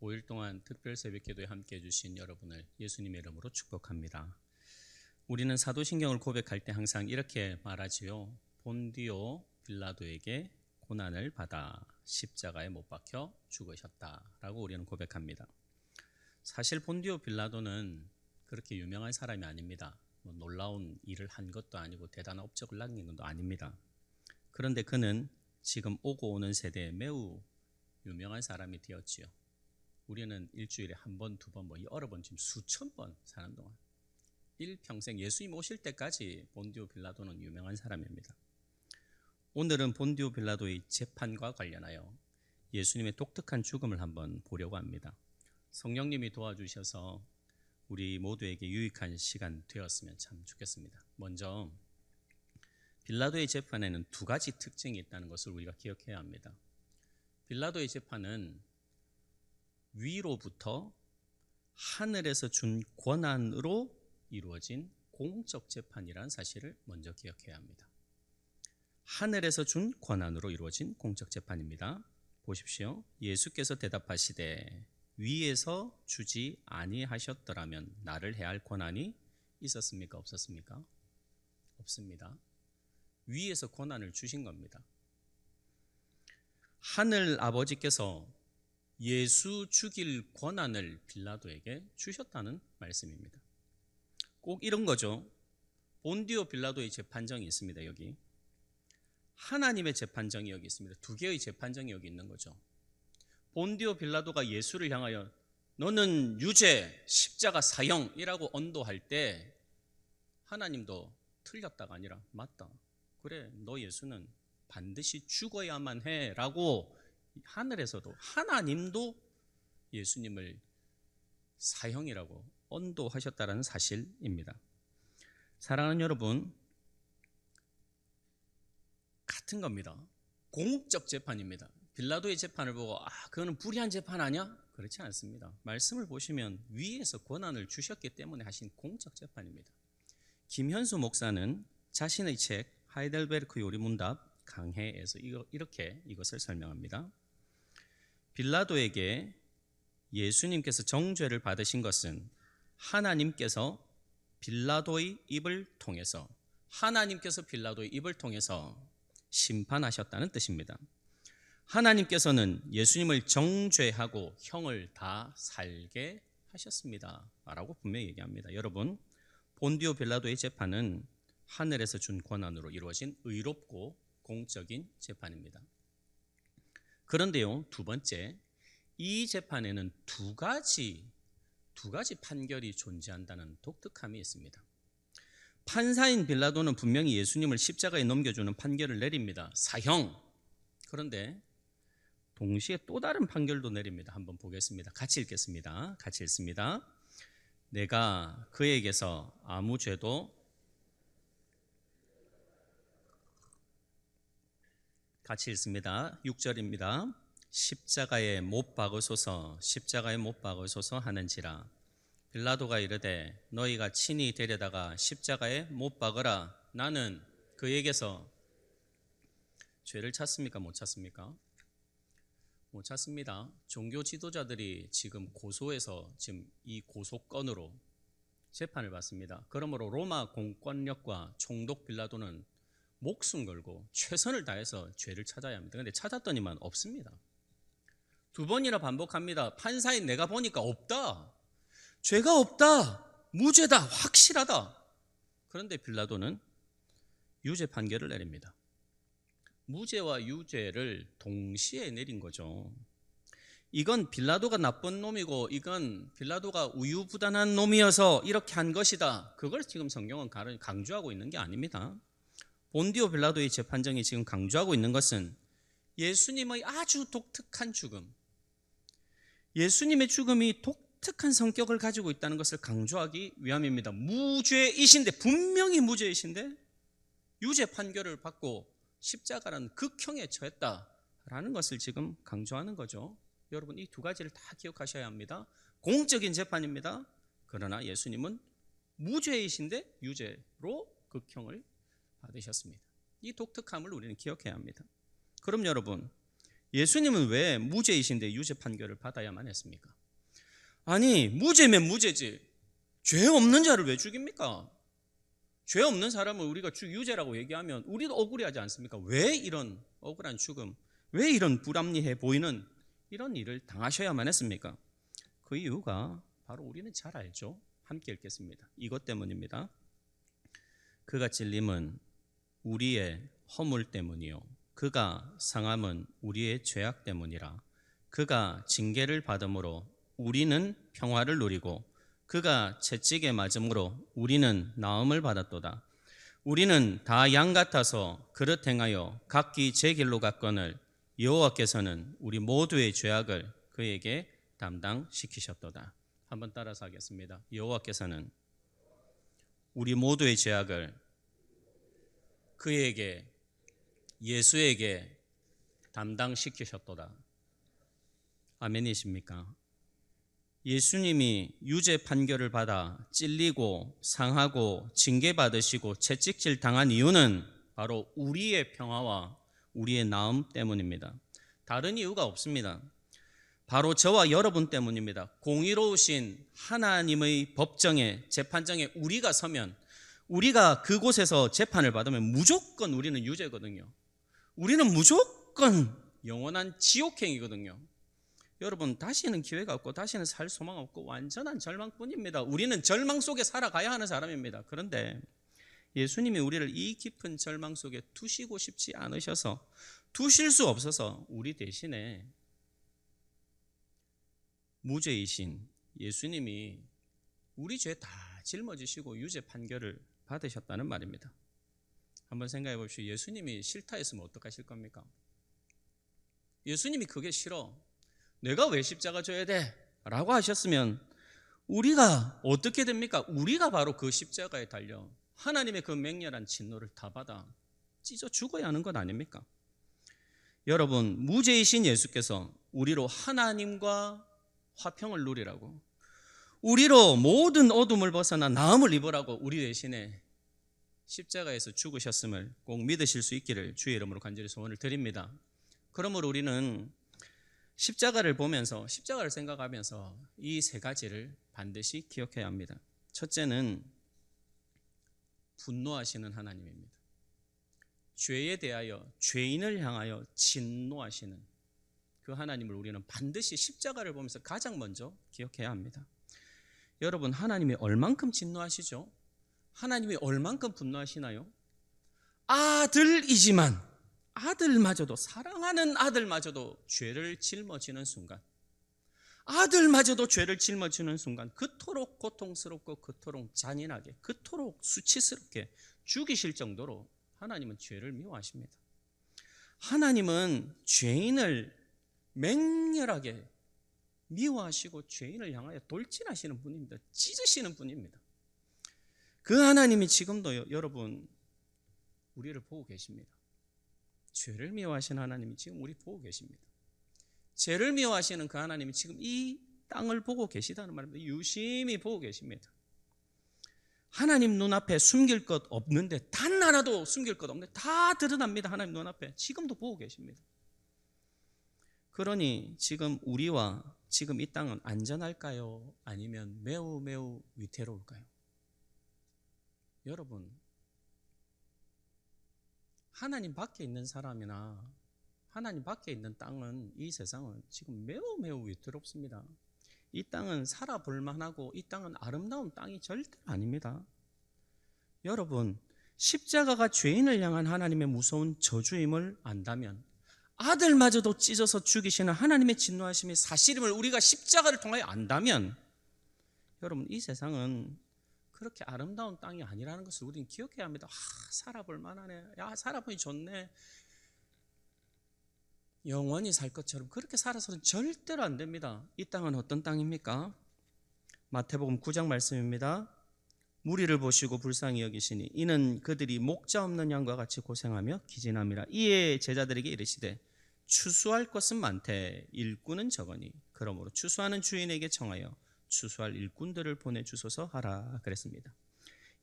5일 동안 특별 새벽 기도에 함께 해주신 여러분을 예수님의 이름으로 축복합니다. 우리는 사도신경을 고백할 때 항상 이렇게 말하지요. 본디오 빌라도에게 고난을 받아 십자가에 못 박혀 죽으셨다 라고 우리는 고백합니다. 사실 본디오 빌라도는 그렇게 유명한 사람이 아닙니다. 뭐 놀라운 일을 한 것도 아니고 대단한 업적을 남긴 것도 아닙니다. 그런데 그는 지금 오고 오는 세대에 매우 유명한 사람이 되었지요. 우리는 일주일에 한 번, 두 번, 뭐 여러 번 지금 수천 번 사는 동안 일평생 예수님 오실 때까지 본디오 빌라도는 유명한 사람입니다. 오늘은 본디오 빌라도의 재판과 관련하여 예수님의 독특한 죽음을 한번 보려고 합니다. 성령님이 도와주셔서 우리 모두에게 유익한 시간 되었으면 참 좋겠습니다. 먼저 빌라도의 재판에는 두 가지 특징이 있다는 것을 우리가 기억해야 합니다. 빌라도의 재판은 위로부터 하늘에서 준 권한으로 이루어진 공적 재판이라는 사실을 먼저 기억해야 합니다. 하늘에서 준 권한으로 이루어진 공적 재판입니다. 보십시오. 예수께서 대답하시되 위에서 주지 아니하셨더라면 나를 해할 권한이 있었습니까? 없었습니까? 없습니다. 위에서 권한을 주신 겁니다. 하늘 아버지께서 예수 죽일 권한을 빌라도에게 주셨다는 말씀입니다. 꼭 이런 거죠. 본디오 빌라도의 재판정이 있습니다. 여기 하나님의 재판정이 여기 있습니다. 두 개의 재판정이 여기 있는 거죠. 본디오 빌라도가 예수를 향하여 너는 유죄 십자가 사형이라고 언도할 때 하나님도 틀렸다가 아니라 맞다. 그래 너 예수는 반드시 죽어야만 해라고 하늘에서도 하나님도 예수님을 사형이라고 언도하셨다라는 사실입니다. 사랑하는 여러분, 같은 겁니다. 공적 재판입니다. 빌라도의 재판을 보고 아, 그거는 불의한 재판 아니야? 그렇지 않습니다. 말씀을 보시면 위에서 권한을 주셨기 때문에 하신 공적 재판입니다. 김현수 목사는 자신의 책 하이델베르크 요리문답 강해에서 이렇게 이것을 설명합니다. 빌라도에게 예수님께서 정죄를 받으신 것은 하나님께서 빌라도의 입을 통해서 하나님께서 빌라도의 입을 통해서 심판하셨다는 뜻입니다. 하나님께서는 예수님을 정죄하고 형을 다 살게 하셨습니다. 라고 분명히 얘기합니다. 여러분, 본디오 빌라도의 재판은 하늘에서 준 권한으로 이루어진 의롭고 공적인 재판입니다. 그런데요, 두 번째, 이 재판에는 두 가지 두 가지 판결이 존재한다는 독특함이 있습니다. 판사인 빌라도는 분명히 예수님을 십자가에 넘겨주는 판결을 내립니다. 사형. 그런데 동시에 또 다른 판결도 내립니다. 한번 보겠습니다. 같이 읽겠습니다. 같이 읽습니다. 내가 그에게서 아무 죄도 같이 읽습니다. 6절입니다. 십자가에 못 박으소서 십자가에 못 박으소서 하는지라 빌라도가 이르되 너희가 친히 데려다가 십자가에 못 박으라 나는 그에게서 죄를 찾습니까 못 찾습니까? 못 찾습니다. 종교 지도자들이 지금 고소해서 지금 이 고소건으로 재판을 받습니다. 그러므로 로마 공권력과 총독 빌라도는 목숨 걸고 최선을 다해서 죄를 찾아야 합니다. 근데 찾았더니만 없습니다. 두 번이나 반복합니다. 판사인 내가 보니까 없다. 죄가 없다. 무죄다. 확실하다. 그런데 빌라도는 유죄 판결을 내립니다. 무죄와 유죄를 동시에 내린 거죠. 이건 빌라도가 나쁜 놈이고 이건 빌라도가 우유부단한 놈이어서 이렇게 한 것이다. 그걸 지금 성경은 강조하고 있는 게 아닙니다. 본디오 빌라도의 재판정이 지금 강조하고 있는 것은 예수님의 아주 독특한 죽음, 예수님의 죽음이 독특한 성격을 가지고 있다는 것을 강조하기 위함입니다. 무죄이신데 분명히 무죄이신데 유죄 판결을 받고 십자가라는 극형에 처했다라는 것을 지금 강조하는 거죠. 여러분 이 두 가지를 다 기억하셔야 합니다. 공적인 재판입니다. 그러나 예수님은 무죄이신데 유죄로 극형을 받으셨습니다. 이 독특함을 우리는 기억해야 합니다. 그럼 여러분 예수님은 왜 무죄이신데 유죄 판결을 받아야만 했습니까? 아니, 무죄면 무죄지. 죄 없는 자를 왜 죽입니까? 죄 없는 사람을 우리가 주 유죄라고 얘기하면 우리도 억울해하지 않습니까? 왜 이런 억울한 죽음, 왜 이런 불합리해 보이는 이런 일을 당하셔야만 했습니까? 그 이유가 바로 우리는 잘 알죠. 함께 읽겠습니다. 이것 때문입니다. 그가 찔림은 우리의 허물 때문이요. 그가 상함은 우리의 죄악 때문이라. 그가 징계를 받음으로 우리는 평화를 누리고 그가 채찍에 맞음으로 우리는 나음을 받았도다. 우리는 다 양 같아서 그릇 행하여 각기 제 길로 갔거늘 여호와께서는 우리 모두의 죄악을 그에게 담당시키셨도다. 한번 따라서 하겠습니다. 여호와께서는 우리 모두의 죄악을 그에게 예수에게 담당시키셨도다. 아멘이십니까? 예수님이 유죄 판결을 받아 찔리고 상하고 징계받으시고 채찍질 당한 이유는 바로 우리의 평화와 우리의 나음 때문입니다. 다른 이유가 없습니다. 바로 저와 여러분 때문입니다. 공의로우신 하나님의 법정에 재판정에 우리가 서면 우리가 그곳에서 재판을 받으면 무조건 우리는 유죄거든요. 우리는 무조건 영원한 지옥행이거든요. 여러분 다시는 기회가 없고 다시는 살 소망 없고 완전한 절망뿐입니다. 우리는 절망 속에 살아가야 하는 사람입니다. 그런데 예수님이 우리를 이 깊은 절망 속에 두시고 싶지 않으셔서 두실 수 없어서 우리 대신에 무죄이신 예수님이 우리 죄 다 짊어지시고 유죄 판결을 받으셨다는 말입니다. 한번 생각해 보십시오. 예수님이 싫다 했으면 어떡하실 겁니까? 예수님이 그게 싫어. 내가 왜 십자가 져야 돼? 라고 하셨으면 우리가 어떻게 됩니까? 우리가 바로 그 십자가에 달려 하나님의 그 맹렬한 진노를 다 받아 찢어 죽어야 하는 것 아닙니까? 여러분, 무죄이신 예수께서 우리로 하나님과 화평을 누리라고 우리로 모든 어둠을 벗어나 나음을 입으라고 우리 대신에 십자가에서 죽으셨음을 꼭 믿으실 수 있기를 주의 이름으로 간절히 소원을 드립니다. 그러므로 우리는 십자가를 보면서 십자가를 생각하면서 이 세 가지를 반드시 기억해야 합니다. 첫째는 분노하시는 하나님입니다. 죄에 대하여 죄인을 향하여 진노하시는 그 하나님을 우리는 반드시 십자가를 보면서 가장 먼저 기억해야 합니다. 여러분 하나님이 얼만큼 진노하시죠? 하나님이 얼만큼 분노하시나요? 아들이지만 아들마저도 사랑하는 아들마저도 죄를 짊어지는 순간 아들마저도 죄를 짊어지는 순간 그토록 고통스럽고 그토록 잔인하게 그토록 수치스럽게 죽이실 정도로 하나님은 죄를 미워하십니다. 하나님은 죄인을 맹렬하게 미워하시고 죄인을 향하여 돌진하시는 분입니다. 찢으시는 분입니다. 그 하나님이 지금도 여러분 우리를 보고 계십니다. 죄를 미워하시는 하나님이 지금 우리 보고 계십니다. 죄를 미워하시는 그 하나님이 지금 이 땅을 보고 계시다는 말입니다. 유심히 보고 계십니다. 하나님 눈앞에 숨길 것 없는데 단 하나도 숨길 것 없는데 다 드러납니다. 하나님 눈앞에 지금도 보고 계십니다. 그러니 지금 우리와 지금 이 땅은 안전할까요? 아니면 매우 매우 위태로울까요? 여러분 하나님 밖에 있는 사람이나 하나님 밖에 있는 땅은 이 세상은 지금 매우 매우 위태롭습니다. 이 땅은 살아볼 만하고 이 땅은 아름다운 땅이 절대 아닙니다. 여러분, 십자가가 죄인을 향한 하나님의 무서운 저주임을 안다면 아들마저도 찢어서 죽이시는 하나님의 진노하심이 사실임을 우리가 십자가를 통하여 안다면 여러분 이 세상은 그렇게 아름다운 땅이 아니라는 것을 우리는 기억해야 합니다. 아, 살아볼 만하네. 야, 살아보니 좋네. 영원히 살 것처럼 그렇게 살아서는 절대로 안 됩니다. 이 땅은 어떤 땅입니까? 마태복음 9장 말씀입니다. 무리를 보시고 불쌍히 여기시니 이는 그들이 목자 없는 양과 같이 고생하며 기진함이라 이에 제자들에게 이르시되 추수할 것은 많되 일꾼은 적으니 그러므로 추수하는 주인에게 청하여 추수할 일꾼들을 보내 주소서 하라 그랬습니다.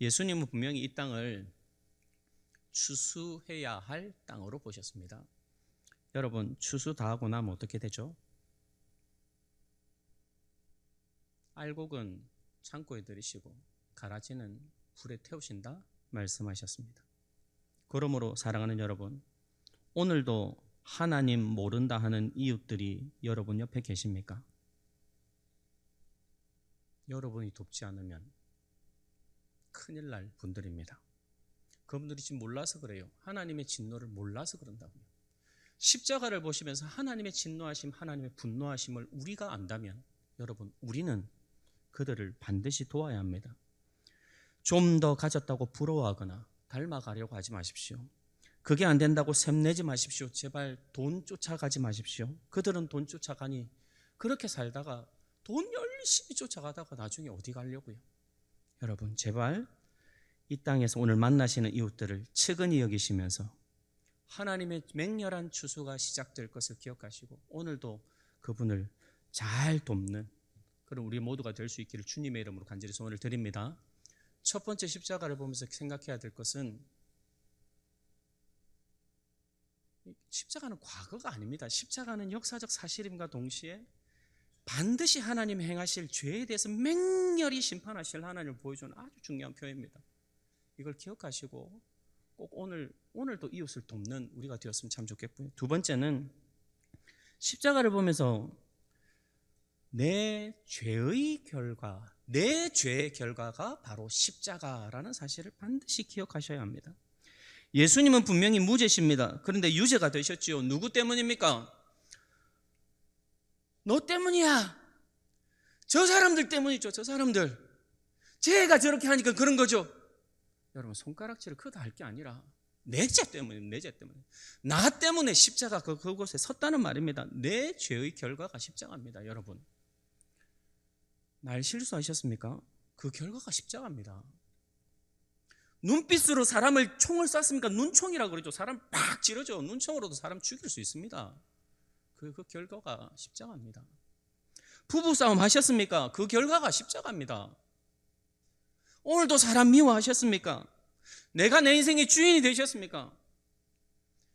예수님은 분명히 이 땅을 추수해야 할 땅으로 보셨습니다. 여러분 추수 다 하고 나면 어떻게 되죠? 알곡은 창고에 들이시고 가라지는 불에 태우신다 말씀하셨습니다. 그러므로 사랑하는 여러분, 오늘도 하나님 모른다 하는 이웃들이 여러분 옆에 계십니까? 여러분이 돕지 않으면 큰일 날 분들입니다. 그분들이 지금 몰라서 그래요. 하나님의 진노를 몰라서 그런다고요. 십자가를 보시면서 하나님의 진노하심, 하나님의 분노하심을 우리가 안다면 여러분, 우리는 그들을 반드시 도와야 합니다. 좀 더 가졌다고 부러워하거나 닮아가려고 하지 마십시오. 그게 안 된다고 샘내지 마십시오. 제발 돈 쫓아가지 마십시오. 그들은 돈 쫓아가니 그렇게 살다가 돈 열심히 쫓아가다가 나중에 어디 가려고요? 여러분, 제발 이 땅에서 오늘 만나시는 이웃들을 측은히 여기시면서 하나님의 맹렬한 추수가 시작될 것을 기억하시고 오늘도 그분을 잘 돕는 그런 우리 모두가 될 수 있기를 주님의 이름으로 간절히 소원을 드립니다. 첫 번째 십자가를 보면서 생각해야 될 것은 십자가는 과거가 아닙니다. 십자가는 역사적 사실임과 동시에 반드시 하나님 행하실 죄에 대해서 맹렬히 심판하실 하나님을 보여주는 아주 중요한 표현입니다. 이걸 기억하시고 꼭 오늘 오늘도 이웃을 돕는 우리가 되었으면 참 좋겠고요. 두 번째는 십자가를 보면서 내 죄의 결과, 내 죄의 결과가 바로 십자가라는 사실을 반드시 기억하셔야 합니다. 예수님은 분명히 무죄십니다. 그런데 유죄가 되셨지요. 누구 때문입니까? 너 때문이야. 저 사람들 때문이죠. 저 사람들. 쟤가 저렇게 하니까 그런 거죠. 여러분 손가락질을 크다 할 게 아니라 내죄 때문에 내죄 때문에 나 때문에 십자가 그 그곳에 섰다는 말입니다. 내 죄의 결과가 십자가입니다, 여러분. 날 실수하셨습니까? 그 결과가 십자가입니다. 눈빛으로 사람을 총을 쐈습니까? 눈총이라고 그러죠. 사람 팍 찌르죠. 눈총으로도 사람 죽일 수 있습니다. 그, 그 결과가 십자가입니다. 부부싸움 하셨습니까? 그 결과가 십자가입니다. 오늘도 사람 미워하셨습니까? 내가 내 인생의 주인이 되셨습니까?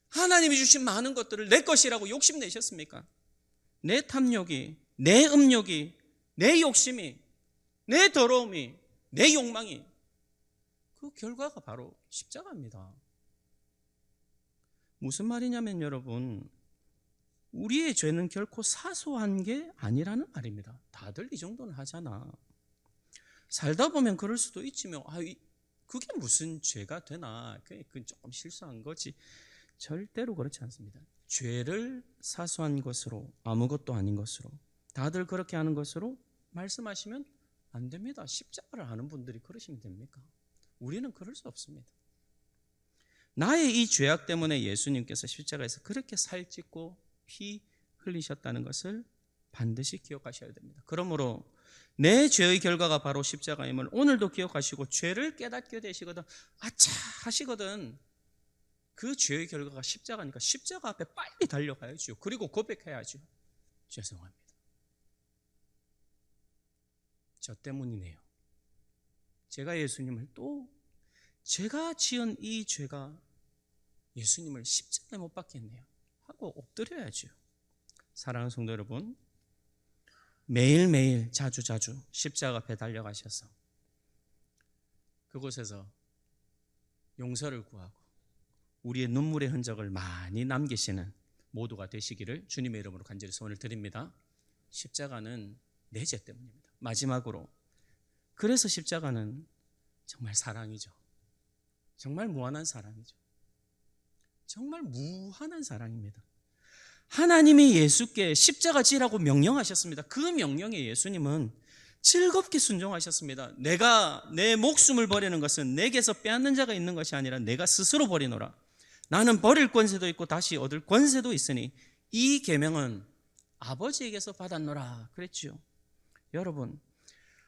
하나님이 주신 많은 것들을 내 것이라고 욕심내셨습니까? 내 탐욕이, 내 음욕이, 내 욕심이, 내 더러움이, 내 욕망이 그 결과가 바로 십자가입니다. 무슨 말이냐면 여러분, 우리의 죄는 결코 사소한 게 아니라는 말입니다. 다들 이 정도는 하잖아. 살다 보면 그럴 수도 있지만, 아, 그게 무슨 죄가 되나? 그건 조금 실수한 거지. 절대로 그렇지 않습니다. 죄를 사소한 것으로, 아무것도 아닌 것으로, 다들 그렇게 하는 것으로 말씀하시면 안 됩니다. 십자가를 하는 분들이 그러시면 됩니까? 우리는 그럴 수 없습니다. 나의 이 죄악 때문에 예수님께서 십자가에서 그렇게 살찌고 피 흘리셨다는 것을 반드시 기억하셔야 됩니다. 그러므로 내 죄의 결과가 바로 십자가임을 오늘도 기억하시고 죄를 깨닫게 되시거든 아차 하시거든 그 죄의 결과가 십자가니까 십자가 앞에 빨리 달려가야죠. 그리고 고백해야죠. 죄송합니다. 저 때문이네요. 제가 예수님을 또 제가 지은 이 죄가 예수님을 십자가에 못 박겠네요. 하고 엎드려야죠. 사랑하는 성도 여러분, 매일매일 자주 자주 십자가 앞에 달려가셔서 그곳에서 용서를 구하고 우리의 눈물의 흔적을 많이 남기시는 모두가 되시기를 주님의 이름으로 간절히 소원을 드립니다. 십자가는 내 죄 때문입니다. 마지막으로 그래서 십자가는 정말 사랑이죠. 정말 무한한 사랑이죠. 정말 무한한 사랑입니다. 하나님이 예수께 십자가 지라고 명령하셨습니다. 그 명령에 예수님은 즐겁게 순종하셨습니다. 내가 내 목숨을 버리는 것은 내게서 빼앗는 자가 있는 것이 아니라 내가 스스로 버리노라. 나는 버릴 권세도 있고 다시 얻을 권세도 있으니 이 계명은 아버지에게서 받았노라. 그랬지요. 여러분,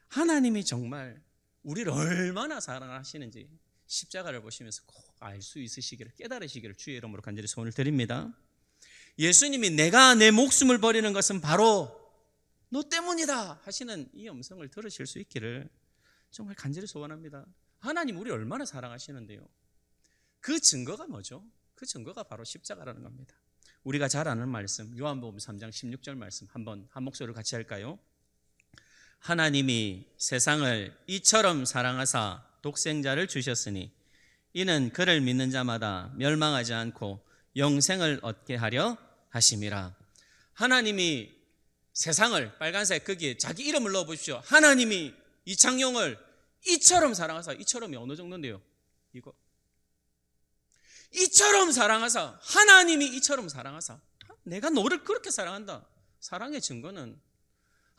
하나님이 정말 우리를 얼마나 사랑하시는지 십자가를 보시면서 꼭 알 수 있으시기를 깨달으시기를 주의 이름으로 간절히 소원을 드립니다. 예수님이 내가 내 목숨을 버리는 것은 바로 너 때문이다 하시는 이 음성을 들으실 수 있기를 정말 간절히 소원합니다. 하나님 우리 얼마나 사랑하시는데요. 그 증거가 뭐죠? 그 증거가 바로 십자가라는 겁니다. 우리가 잘 아는 말씀 요한복음 3장 16절 말씀 한번 한 목소리로 같이 할까요? 하나님이 세상을 이처럼 사랑하사 독생자를 주셨으니 이는 그를 믿는 자마다 멸망하지 않고 영생을 얻게 하려 하심이라. 하나님이 세상을 빨간색 거기에 자기 이름을 넣어 보십시오. 하나님이 이창용을 이처럼 사랑하사 이처럼이 어느 정도인데요? 이거 이처럼 사랑하사 하나님이 이처럼 사랑하사 내가 너를 그렇게 사랑한다. 사랑의 증거는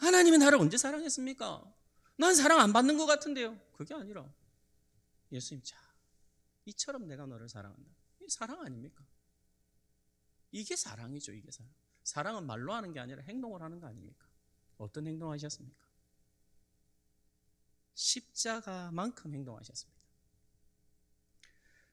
하나님이 나를 언제 사랑했습니까? 난 사랑 안 받는 것 같은데요. 그게 아니라 예수님 자 이처럼 내가 너를 사랑한다. 이 사랑 아닙니까? 이게 사랑이죠. 이게 사랑. 사랑은 말로 하는 게 아니라 행동을 하는 거 아닙니까? 어떤 행동하셨습니까? 십자가만큼 행동하셨습니다.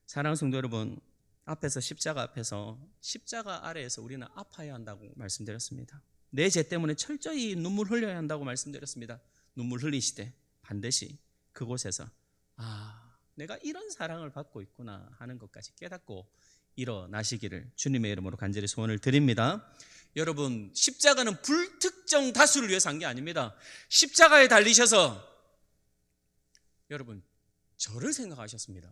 사랑하는 성도 여러분, 앞에서 십자가 앞에서 십자가 아래에서 우리는 아파야 한다고 말씀드렸습니다. 내 죄 때문에 철저히 눈물 흘려야 한다고 말씀드렸습니다. 눈물 흘리시되 반드시 그곳에서 아, 내가 이런 사랑을 받고 있구나 하는 것까지 깨닫고 일어나시기를 주님의 이름으로 간절히 소원을 드립니다. 여러분, 십자가는 불특정 다수를 위해서 한 게 아닙니다. 십자가에 달리셔서 여러분, 저를 생각하셨습니다.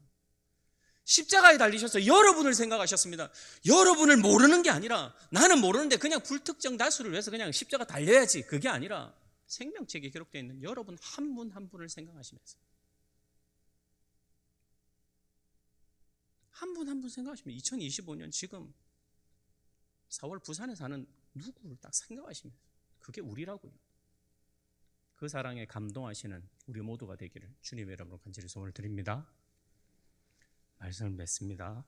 십자가에 달리셔서 여러분을 생각하셨습니다. 여러분을 모르는 게 아니라 나는 모르는데 그냥 불특정 다수를 위해서 그냥 십자가 달려야지. 그게 아니라 생명책에 기록되어 있는 여러분 한 분한 분을 생각하시면서 한 분 한 분 생각하시면 2025년 지금 4월 부산에 사는 누구를 딱 생각하시면서 그게 우리라고요. 그 사랑에 감동하시는 우리 모두가 되기를 주님의 이름으로 간절히 소원을 드립니다. 말씀을 맺습니다.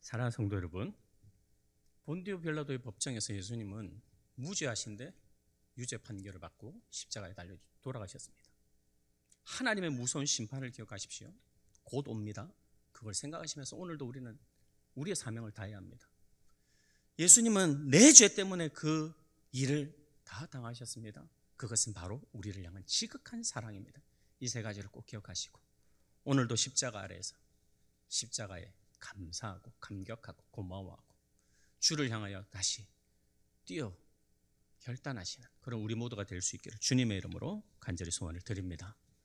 사랑하는 성도 여러분, 본디오 빌라도의 법정에서 예수님은 무죄하신데 유죄 판결을 받고 십자가에 달려 돌아가셨습니다. 하나님의 무서운 심판을 기억하십시오. 곧 옵니다. 그걸 생각하시면서 오늘도 우리는 우리의 사명을 다해야 합니다. 예수님은 내 죄 때문에 그 일을 다 당하셨습니다. 그것은 바로 우리를 향한 지극한 사랑입니다. 이 세 가지를 꼭 기억하시고 오늘도 십자가 아래에서 십자가에 감사하고 감격하고 고마워하고 주를 향하여 다시 뛰어 결단하시는 그런 우리 모두가 될 수 있기를 주님의 이름으로 간절히 소원을 드립니다.